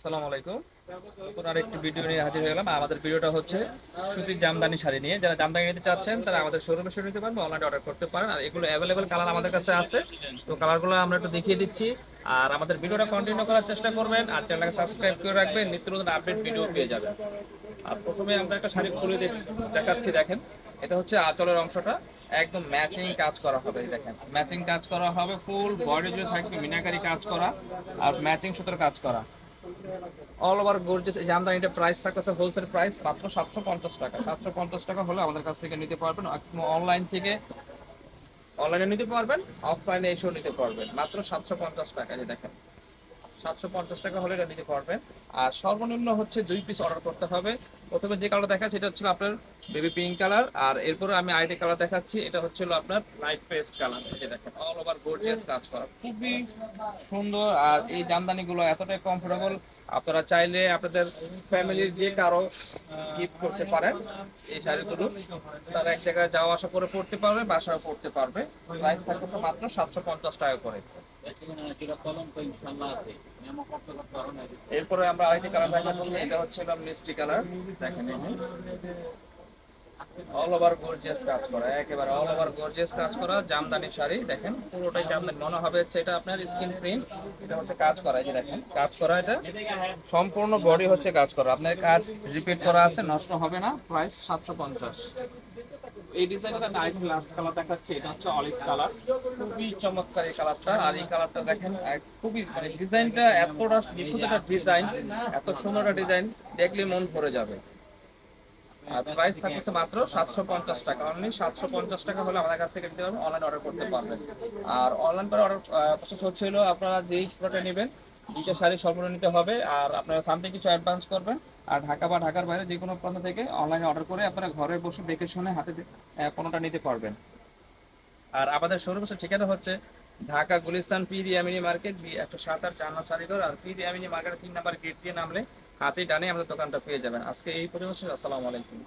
আসসালামু আলাইকুম। নতুন আরেকটি ভিডিও নিয়ে হাজির হয়ে গেলাম। আমাদের ভিডিওটা হচ্ছে সুতির জামদানি শাড়ি নিয়ে। যারা জামদানি নিতে চাচ্ছেন, তারা আমাদের শোরুমে শুরু নিতে পারেন অনলাইনে অর্ডার করতে পারেন। আর এগুলো অ্যাভেলেবেল কালার আমাদের কাছে আছে। তো কালারগুলো আমরা একটু দেখিয়ে দিচ্ছি। আর আমাদের ভিডিওটা কন্টিনিউ করার চেষ্টা করবেন। আর চ্যানেলটাকে সাবস্ক্রাইব করে রাখবেন। নিত্য নতুন আপডেট ভিডিও পেয়ে যাবেন। আর প্রথমে আমরা একটা শাড়ি খুলে দেখ- দেখাচ্ছি, দেখেন। এটা হচ্ছে আঁচলের অংশটা। একদম ম্যাচিং কাজ করা হবে দেখেন। ম্যাচিং কাজ করা হবে ফুল বডি জুড়ে থাকবে, মিনাকারি কাজ করা। আর ম্যাচিং সুতোর কাজ করা। অল ওভার গর্জেস এই জামদানিটা প্রাইস থাকতেছে হোলসেল প্রাইস মাত্র সাতশো পঞ্চাশ টাকা। সাতশো পঞ্চাশ টাকা হলে আমাদের কাছ থেকে নিতে পারবেন অনলাইন থেকে অনলাইনে নিতে পারবেন অফলাইনে এসেও নিতে পারবেন। মাত্র সাতশো পঞ্চাশ টাকা যে দেখেন। সাতশো পঞ্চাশ টাকা হলে এটা নিতে পারবেন। আর সর্বনিম্ন হচ্ছে দুই পিস অর্ডার করতে হবে। প্রথমে যে কালার দেখা সেটা হচ্ছে আপনার বেবি পিঙ্ক কালার আর এরপরে আমি আইডি কালার দেখাচ্ছি, এটা হচ্ছে আপনার লাইট পেস্ট কালার এই দেখেন অল ওভার গর্জিয়াস কাজ করা, খুবই সুন্দর, আর এই জামদানিগুলো এতটাই কমফোর্টেবল আপনারা চাইলে আপনাদের ফ্যামিলির যে কারও গিফট করতে পারেন, এই শাড়িগুলো, তারা এক জায়গায় যাওয়া আসা করে পড়তে পারবে বাসায় পড়তে পারবে প্রাইস থাকতেছে মাত্র সাতশো পঞ্চাশ টাকা করে। এরপরে আমরা আরেকটি কালার দেখাচ্ছি, এটা হচ্ছে মিষ্টি কালার দেখেন অল ওভার গর্জিয়াস কাজ করা, একেবারে অল ওভার গর্জিয়াস কাজ করা, জামদানি শাড়ি, দেখেন, পুরোটাই জামদানি, মনে হবে হচ্ছে এটা আপনার স্কিন প্রিন্ট এটা হচ্ছে কাজ করা, এই যে দেখেন, কাজ করা এটা, সম্পূর্ণ বডি হচ্ছে কাজ করা, আপনার কাজ রিপিট করা আছে, নষ্ট হবে না প্রাইস সাতশো পঞ্চাশ। এই ডিজাইনটা আরেকটু লাস্ট কালার দেখাচ্ছি, এটা হচ্ছে অলিভ কালার খুবই চমৎকার এই কালারটা আর এই কালারটা দেখেন খুবই মানে ডিজাইনটা এতটা নিখুঁত ডিজাইন এত সুন্দর একটা ডিজাইন দেখলে মন ভরে যাবে। আর প্রাইস মাত্র সাতশো পঞ্চাশ টাকা। অনলি সাতশো পঞ্চাশ টাকা হলে আমাদের কাছ থেকে নিতে পারবেন অনলাইন অর্ডার করতে পারবেন। আর অনলাইন করে অর্ডার প্রসেস হচ্ছিল আপনারা যেই প্রোডাক্ট নেবেন দুইটা শাড়ি সর্বনিম্ন নিতে হবে, আর আপনারা সামথিং কিছু অ্যাডভান্স করবেন। আর ঢাকা বা ঢাকার বাইরে যে কোনো প্রান্ত থেকে অনলাইনে অর্ডার করে আপনারা ঘরে বসে দেখে শুনে হাতে কোনোটা নিতে পারবেন। আর আমাদের শোরুমের ঠিকানা হচ্ছে ঢাকা গুলিস্তান পি রিয়ামিনি মার্কেট একশো সাত আট চার চারি ঘর আর পি রিয়ামিনি মার্কেটের তিন নাম্বার গেট দিয়ে নামলে হাতে ডানে আমাদের দোকানটা পেয়ে যাবেন। আজকে এই পর্যন্ত আসসালামু আলাইকুম।